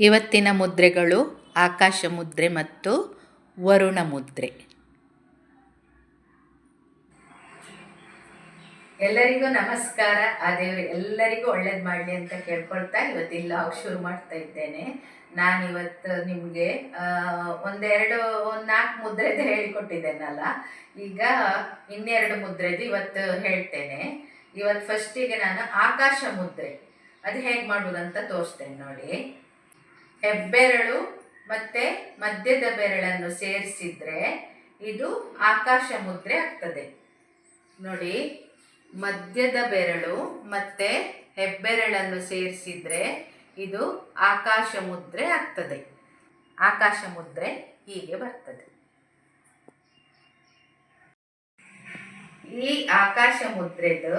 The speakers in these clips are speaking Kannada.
ಇವತ್ತಿನ ಮುದ್ರೆಗಳು ಆಕಾಶ ಮುದ್ರೆ ಮತ್ತು ವರುಣ ಮುದ್ರೆ. ಎಲ್ಲರಿಗೂ ನಮಸ್ಕಾರ. ಆ ಎಲ್ಲರಿಗೂ ಒಳ್ಳೇದು ಮಾಡಲಿ ಅಂತ ಕೇಳ್ಕೊಳ್ತಾ ಇವತ್ತಿಲ್ಲ ಶುರು ಮಾಡ್ತಾ ಇದ್ದೇನೆ. ನಾನು ಇವತ್ತು ನಿಮಗೆ ಒಂದೆರಡು, ಒಂದು ನಾಲ್ಕು ಮುದ್ರೆದು ಹೇಳಿಕೊಟ್ಟಿದ್ದೇನಲ್ಲ. ಈಗ ಇನ್ನೆರಡು ಮುದ್ರೆದು ಇವತ್ತು ಹೇಳ್ತೇನೆ. ಇವತ್ತು ಫಸ್ಟಿಗೆ ನಾನು ಆಕಾಶ ಮುದ್ರೆ. ಅದು ಹೇಗೆ ಮಾಡುವುದಂತ ತೋರಿಸ್ತೇನೆ ನೋಡಿ. ಹೆಬ್ಬೆರಳು ಮತ್ತೆ ಮಧ್ಯದ ಬೆರಳನ್ನು ಸೇರಿಸಿದ್ರೆ ಇದು ಆಕಾಶ ಮುದ್ರೆ ಆಗ್ತದೆ. ನೋಡಿ, ಮಧ್ಯದ ಬೆರಳು ಮತ್ತೆ ಹೆಬ್ಬೆರಳನ್ನು ಸೇರಿಸಿದ್ರೆ ಇದು ಆಕಾಶ ಮುದ್ರೆ ಆಗ್ತದೆ. ಆಕಾಶ ಮುದ್ರೆ ಹೀಗೆ ಬರ್ತದೆ. ಈ ಆಕಾಶ ಮುದ್ರೆದು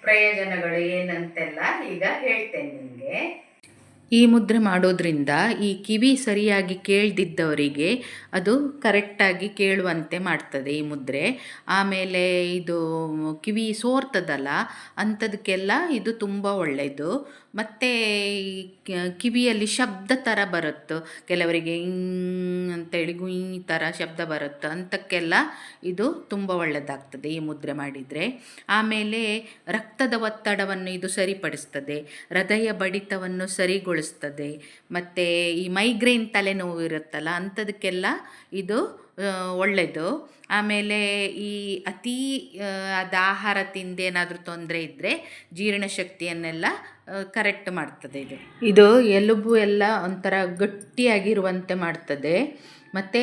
ಪ್ರಯೋಜನಗಳು ಏನಂತೆಲ್ಲ ಈಗ ಹೇಳ್ತೇನೆ ನಿಮಗೆ. ಈ ಮುದ್ರೆ ಮಾಡೋದ್ರಿಂದ ಈ ಕಿವಿ ಸರಿಯಾಗಿ ಕೇಳ್ದಿದ್ದವರಿಗೆ ಅದು ಕರೆಕ್ಟಾಗಿ ಕೇಳುವಂತೆ ಮಾಡ್ತದೆ ಈ ಮುದ್ರೆ. ಆಮೇಲೆ ಇದು ಕಿವಿ ಸೋರ್ತದಲ್ಲ, ಅಂಥದಕ್ಕೆಲ್ಲ ಇದು ತುಂಬ ಒಳ್ಳೆಯದು ಮತ್ತು ಈ ಕಿವಿಯಲ್ಲಿ ಶಬ್ದ ಥರ ಬರುತ್ತೆ. ಕೆಲವರಿಗೆ ಇಂಗ್ ಅಂತೇಳಿ ಗುಯ್ ಥರ ಶಬ್ದ ಬರುತ್ತೆ. ಅಂಥಕ್ಕೆಲ್ಲ ಇದು ತುಂಬ ಒಳ್ಳೆಯದಾಗ್ತದೆ ಈ ಮುದ್ರೆ ಮಾಡಿದರೆ. ಆಮೇಲೆ ರಕ್ತದ ಒತ್ತಡವನ್ನು ಇದು ಸರಿಪಡಿಸ್ತದೆ. ಹೃದಯ ಬಡಿತವನ್ನು ಸರಿಗೊಳಿಸ್ತದೆ ಮತ್ತು ಈ ಮೈಗ್ರೇನ್ ತಲೆನೋವು ಇರುತ್ತಲ್ಲ, ಅಂಥದಕ್ಕೆಲ್ಲ ಇದು ಒಳ್ಳೆಯದು ಆಮೇಲೆ ಈ ಅತಿ ಅದು ಆಹಾರ ತಿಂದೇನಾದರೂ ತೊಂದರೆ ಇದ್ದರೆ ಜೀರ್ಣಶಕ್ತಿಯನ್ನೆಲ್ಲ ಕರೆಕ್ಟ್ ಮಾಡ್ತದೆ ಇದು. ಇದು ಎಲುಬು ಎಲ್ಲ ಒಂಥರ ಗಟ್ಟಿಯಾಗಿರುವಂತೆ ಮಾಡ್ತದೆ. ಮತ್ತು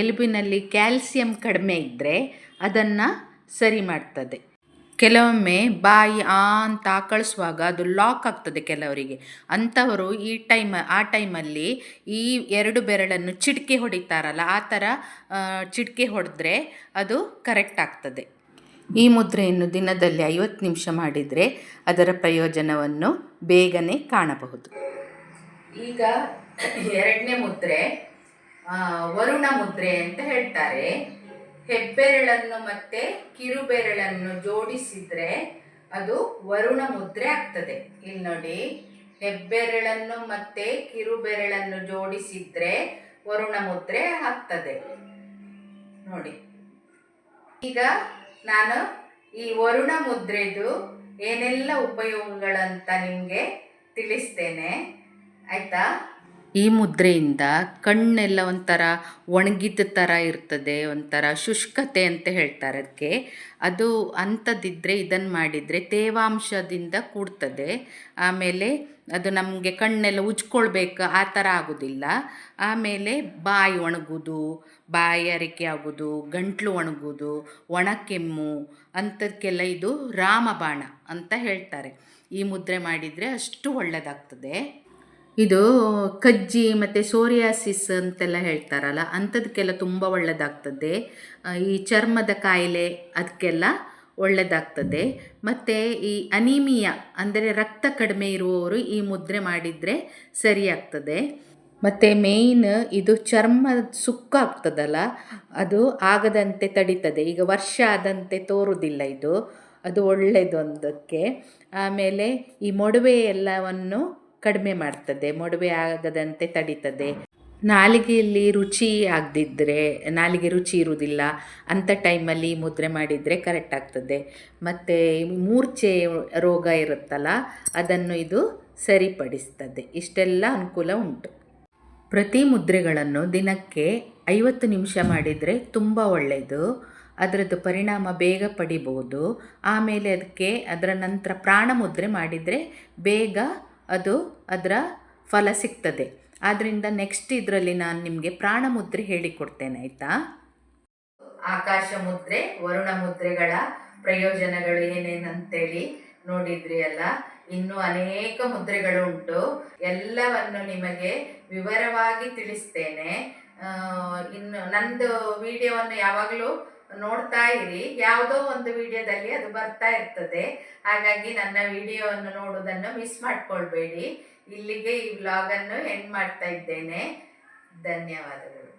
ಎಲುಬಿನಲ್ಲಿ ಕ್ಯಾಲ್ಸಿಯಂ ಕಡಿಮೆ ಇದ್ದರೆ ಅದನ್ನು ಸರಿ ಮಾಡ್ತದೆ. ಕೆಲವೊಮ್ಮೆ ಬಾಯಿ, ಆ, ಅಂತ ಕಳಿಸುವಾಗ ಅದು ಲಾಕ್ ಆಗ್ತದೆ ಕೆಲವರಿಗೆ. ಅಂಥವರು ಈ ಟೈಮ್, ಆ ಟೈಮಲ್ಲಿ ಈ ಎರಡು ಬೆರಳನ್ನು ಚಿಟಿಕೆ ಹೊಡಿತಾರಲ್ಲ, ಆ ಥರ ಚಿಟಿಕೆ ಹೊಡೆದ್ರೆ ಅದು ಕರೆಕ್ಟ್ ಆಗ್ತದೆ. ಈ ಮುದ್ರೆಯನ್ನು ದಿನದಲ್ಲಿ ಐವತ್ತು ನಿಮಿಷ ಮಾಡಿದರೆ ಅದರ ಪ್ರಯೋಜನವನ್ನು ಬೇಗನೆ ಕಾಣಬಹುದು. ಈಗ ಎರಡನೇ ಮುದ್ರೆ ವರುಣ ಮುದ್ರೆ ಅಂತ ಹೇಳ್ತಾರೆ. ಹೆಬ್ಬೆರಳನ್ನು ಮತ್ತೆ ಕಿರುಬೆರಳನ್ನು ಜೋಡಿಸಿದ್ರೆ ಅದು ವರುಣ ಮುದ್ರೆ ಆಗ್ತದೆ. ಇಲ್ಲಿ ನೋಡಿ, ಹೆಬ್ಬೆರಳನ್ನು ಮತ್ತೆ ಕಿರುಬೆರಳನ್ನು ಜೋಡಿಸಿದ್ರೆ ವರುಣ ಮುದ್ರೆ ಆಗ್ತದೆ. ನೋಡಿ, ಈಗ ನಾನು ಈ ವರುಣ ಮುದ್ರೆದು ಏನೆಲ್ಲ ಉಪಯೋಗಗಳಂತ ನಿಮಗೆ ತಿಳಿಸ್ತೇನೆ. ಆಯ್ತಾ? ಈ ಮುದ್ರೆಯಿಂದ ಕಣ್ಣೆಲ್ಲ ಒಂಥರ ಒಣಗಿದ ಥರ ಇರ್ತದೆ, ಒಂಥರ ಶುಷ್ಕತೆ ಅಂತ ಹೇಳ್ತಾರೆ ಅದಕ್ಕೆ ಅದು ಅಂಥದ್ದಿದ್ದರೆ ಇದನ್ನು ಮಾಡಿದರೆ ತೇವಾಂಶದಿಂದ ಕೂಡ್ತದೆ. ಆಮೇಲೆ ಅದು ನಮಗೆ ಕಣ್ಣೆಲ್ಲ ಉಜ್ಕೊಳ್ಬೇಕು, ಆ ಥರ ಆಗೋದಿಲ್ಲ. ಆಮೇಲೆ ಬಾಯಿ ಒಣಗೋದು, ಬಾಯಿ ಅರಿಕೆ ಆಗೋದು, ಗಂಟ್ಲು ಒಣಗೋದು, ಒಣ ಕೆಮ್ಮು ಅಂಥದಕ್ಕೆಲ್ಲ ಇದು ರಾಮಬಾಣ ಅಂತ ಹೇಳ್ತಾರೆ. ಈ ಮುದ್ರೆ ಮಾಡಿದರೆ ಅಷ್ಟು ಒಳ್ಳೆಯದಾಗ್ತದೆ ಇದು ಕಜ್ಜಿ ಮತ್ತು ಸೋರಿಯಾಸಿಸ್ ಅಂತೆಲ್ಲ ಹೇಳ್ತಾರಲ್ಲ, ಅಂಥದಕ್ಕೆಲ್ಲ ತುಂಬ ಒಳ್ಳೆಯದಾಗ್ತದೆ ಈ ಚರ್ಮದ ಕಾಯಿಲೆ ಅದಕ್ಕೆಲ್ಲ ಒಳ್ಳೆಯದಾಗ್ತದೆ ಮತ್ತು ಈ ಅನೀಮಿಯಾ, ಅಂದರೆ ರಕ್ತ ಕಡಿಮೆ ಇರುವವರು ಈ ಮುದ್ರೆ ಮಾಡಿದರೆ ಸರಿಯಾಗ್ತದೆ. ಮತ್ತು ಮೇಯ್ನ್ ಇದು ಚರ್ಮ ಸುಕ್ಕಾಗ್ತದಲ್ಲ ಅದು ಆಗದಂತೆ ತಡೀತದೆ. ಈಗ ವರ್ಷ ಆದಂತೆ ತೋರುವುದಿಲ್ಲ ಇದು, ಅದು ಒಳ್ಳೆಯದೊಂದಕ್ಕೆ ಆಮೇಲೆ ಈ ಮೊಡವೆ ಎಲ್ಲವನ್ನು ಕಡಿಮೆ ಮಾಡ್ತದೆ, ಮೊಡವೆ ಆಗದಂತೆ ತಡಿತದೆ. ನಾಲಿಗೆಯಲ್ಲಿ ರುಚಿ ಆಗದಿದ್ದರೆ ನಾಲಿಗೆ ರುಚಿ ಇರುವುದಿಲ್ಲ ಅಂಥ ಟೈಮಲ್ಲಿ ಮುದ್ರೆ ಮಾಡಿದರೆ ಕರೆಕ್ಟ್ ಆಗ್ತದೆ. ಮತ್ತು ಮೂರ್ಛೆ ರೋಗ ಇರುತ್ತಲ್ಲ, ಅದನ್ನು ಇದು ಸರಿಪಡಿಸ್ತದೆ. ಇಷ್ಟೆಲ್ಲ ಅನುಕೂಲ ಉಂಟು. ಪ್ರತಿ ಮುದ್ರೆಗಳನ್ನು ದಿನಕ್ಕೆ ಐವತ್ತು ನಿಮಿಷ ಮಾಡಿದರೆ ತುಂಬ ಒಳ್ಳೆಯದು. ಅದರದ್ದು ಪರಿಣಾಮ ಬೇಗ ಪಡಿಬೋದು ಆಮೇಲೆ ಅದಕ್ಕೆ ಅದರ ನಂತರ ಪ್ರಾಣ ಮುದ್ರೆ ಮಾಡಿದರೆ ಬೇಗ ಅದು ಅದರ ಫಲ ಸಿಗ್ತದೆ. ಆದ್ದರಿಂದ ನೆಕ್ಸ್ಟ್ ಇದರಲ್ಲಿ ನಾನು ನಿಮಗೆ ಪ್ರಾಣ ಮುದ್ರೆ ಹೇಳಿಕೊಡ್ತೇನೆ, ಆಯಿತಾ? ಆಕಾಶ ಮುದ್ರೆ ವರುಣ ಮುದ್ರೆಗಳ ಪ್ರಯೋಜನಗಳು ಏನೇನಂತೇಳಿ ನೋಡಿದ್ರಿ ಅಲ್ಲ? ಇನ್ನು ಅನೇಕ ಮುದ್ರೆಗಳು ಉಂಟು. ಎಲ್ಲವನ್ನು ನಿಮಗೆ ವಿವರವಾಗಿ ತಿಳಿಸ್ತೇನೆ. ಇನ್ನು ನಂದು ವಿಡಿಯೋವನ್ನು ಯಾವಾಗಲೂ ನೋಡ್ತಾ ಇರಿ. ಯಾವುದೋ ಒಂದು ವಿಡಿಯೋದಲ್ಲಿ ಅದು ಬರ್ತಾ ಇರ್ತದೆ. ಹಾಗಾಗಿ ನನ್ನ ವಿಡಿಯೋವನ್ನು ನೋಡೋದನ್ನು ಮಿಸ್ ಮಾಡಿಕೊಳ್ಬೇಡಿ. ಇಲ್ಲಿಗೆ ಈ ವ್ಲಾಗನ್ನು ಎಂಡ್ ಮಾಡ್ತಾ ಇದ್ದೇನೆ. ಧನ್ಯವಾದಗಳು.